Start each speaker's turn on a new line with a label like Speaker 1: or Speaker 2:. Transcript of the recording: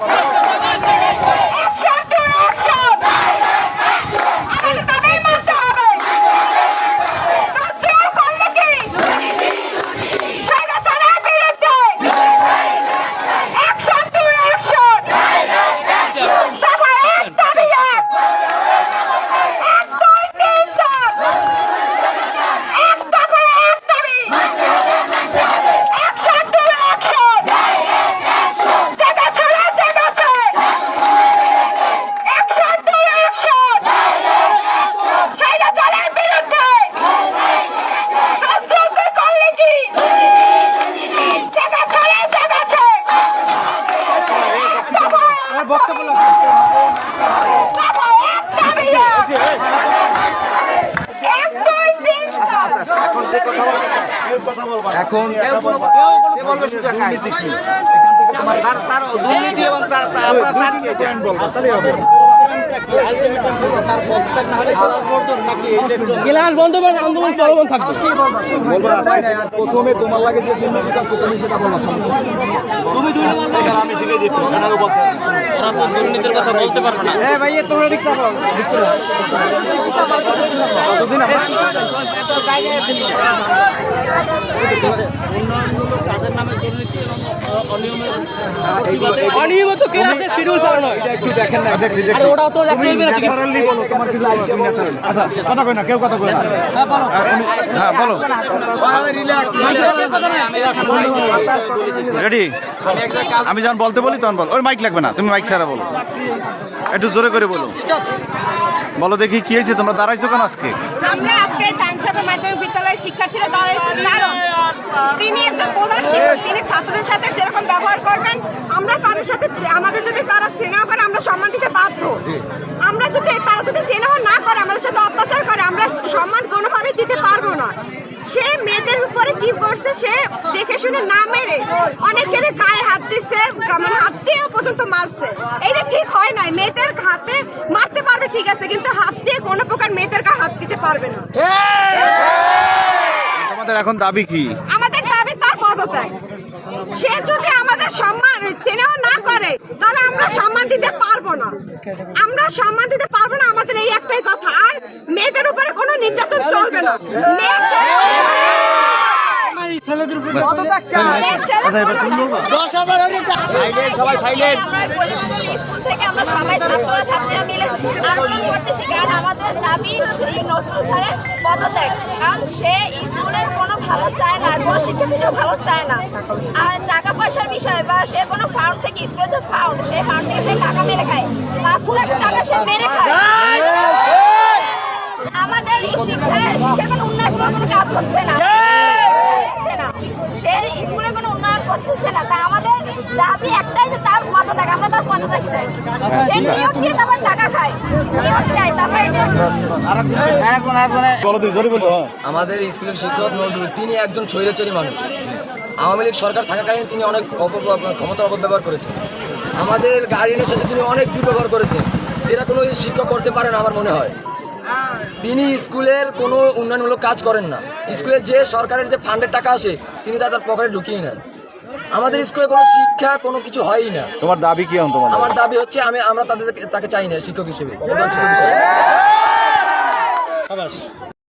Speaker 1: Vamos, vamos. চার।
Speaker 2: এখন তার তার দুর্নীতি এবং তার আমরা বলব তাহলে চাকরি
Speaker 3: গেলাস বন্ধ করে আন্দোলন চলমান থাকবে।
Speaker 4: প্রথমে তোমার লাগে যে দুর্নীতি কাজ তুমি সেটা বলো। এখানে আমি শিখিয়ে দিচ্ছি
Speaker 3: দুর্নীতির কথা বলতে পারবে না। অনিয়মিত ক্লাসের শিডিউল চালানো হয়
Speaker 4: একটু দেখেন না দেখছি
Speaker 3: ওটা তো
Speaker 4: তুমি
Speaker 3: একটাই
Speaker 4: ন্যাচারালি বলো তোমার কিছু বলো তুমি ন্যাচারালি। আচ্ছা কথা কই না কেউ কথা কই না। হ্যাঁ, তুমি- হ্যাঁ বলো। রেডি আমি যখন বলতে বলি তখন বল। ওই মাইক লাগবে না তুমি মাইক ছাড়া বলো। একটু জোরে করে বলো। বলো দেখি কি হয়েছে তোমরা দাঁড়াইছো কেন আজকে?
Speaker 1: আমরা আজকে তানসাগর মাধ্যমিক বিদ্যালয়ের শিক্ষার্থীরা দাঁড়িয়েছেন কারণ তিনি একজন প্রধান শিক্ষক, তিনি ছাত্রদের সাথে যেরকম ব্যবহার করবেন, আমরা তাদের সাথে আমাদের যদি তারা স্নেহ করে, আমরা সম্মান দিতে বাধ্য আমরা যদি তারা যদি স্নেহ না করে আমাদের সাথে অত্যাচার করে আমরা সম্মান কোনোভাবেই দিতে পারব না সে মেয়েদের উপরে কি করছে সে? দেখে শুনে না মেরে অনেকের গায়ে হাত দিচ্ছে মানে হাত দিয়ে পর্যন্ত মারছে। এটা ঠিক হয় নাই। মেয়েদের হাতে মারতে পারবে ঠিক আছে কিন্তু হাত দিয়ে কোনো প্রকার মেয়েদের গায়ে হাত দিতে পারবে না।
Speaker 4: তোমাদের এখন দাবি কি?
Speaker 1: আমাদের দাবি তার পদত্যাগ। সে যদি আমাদের সম্মান স্নেহ না করে তাহলে আমরা সম্মান দিতে পারব না। আমরা সম্মান দিতে পারব না আমাদের এই একটাই কথা। আর মেয়েদের উপরে কোনো নির্যাতন চলবে না। মেয়ে
Speaker 3: সবাই সাইলেন্ট।
Speaker 5: স্কুল থেকে আমরা সবাই ছাত্ররা ছাত্রীরা মিলে আন্দোলন করতেছি কারণ আমাদের দাবি সেই নজরুল স্যারের পদত্যাগ। কারণ সে স্কুলের কোনো ভালো চায় না আর কোনো শিক্ষার্থীকেও ভালো চায় না। আর টাকা পয়সার বিষয় বা সে কোনো ফাউন্ড থেকে স্কুলের যে ফাউন্ড সেই ফাউন্ড থেকে সে টাকা মেরে খায়। পাঁচ লাখ টাকা সে মেরে খায়। আমাদের এই শিক্ষায় শিক্ষার কোনো উন্নয়ন কোনো কাজ হচ্ছে না। সে স্কুলে কোনো উন্নয়ন করতেছে না। তা আমাদের দাবি একটাই যে তার পদত্যাগ আমরা তার পদত্যাগ চাই সে নিয়োগ দিয়ে তারপর টাকা খায়। নিয়োগ দেয় তারপর
Speaker 4: হ্যাঁ।
Speaker 6: আমাদের স্কুলের শিক্ষক নজরুল তিনি একজন স্বৈরাচারী মানুষ। আওয়ামী লীগ সরকার থাকাকালীন তিনি অনেক ক্ষমতার অপব্যবহার করেছেন। আমাদের গার্ডিয়ানের সাথে তিনি অনেক দুর্ব্যবহার করেছেন যেটা কোনো শিক্ষক করতে পারে না আমার মনে হয়। তিনি স্কুলের কোনো উন্নয়নমূলক কাজ করেন না। স্কুলের যে সরকারের যে ফান্ডের টাকা আসে তিনি তা তার পকেটে ঢুকিয়ে নেন। আমাদের স্কুলে কোনো শিক্ষা কোনো কিছু হয়ই না।
Speaker 4: তোমার দাবি কি তোমার
Speaker 6: আমার দাবি হচ্ছে আমি আমরা তাদের তাকে চাই না শিক্ষক হিসেবে। প্রধান শিক্ষক হিসেবে।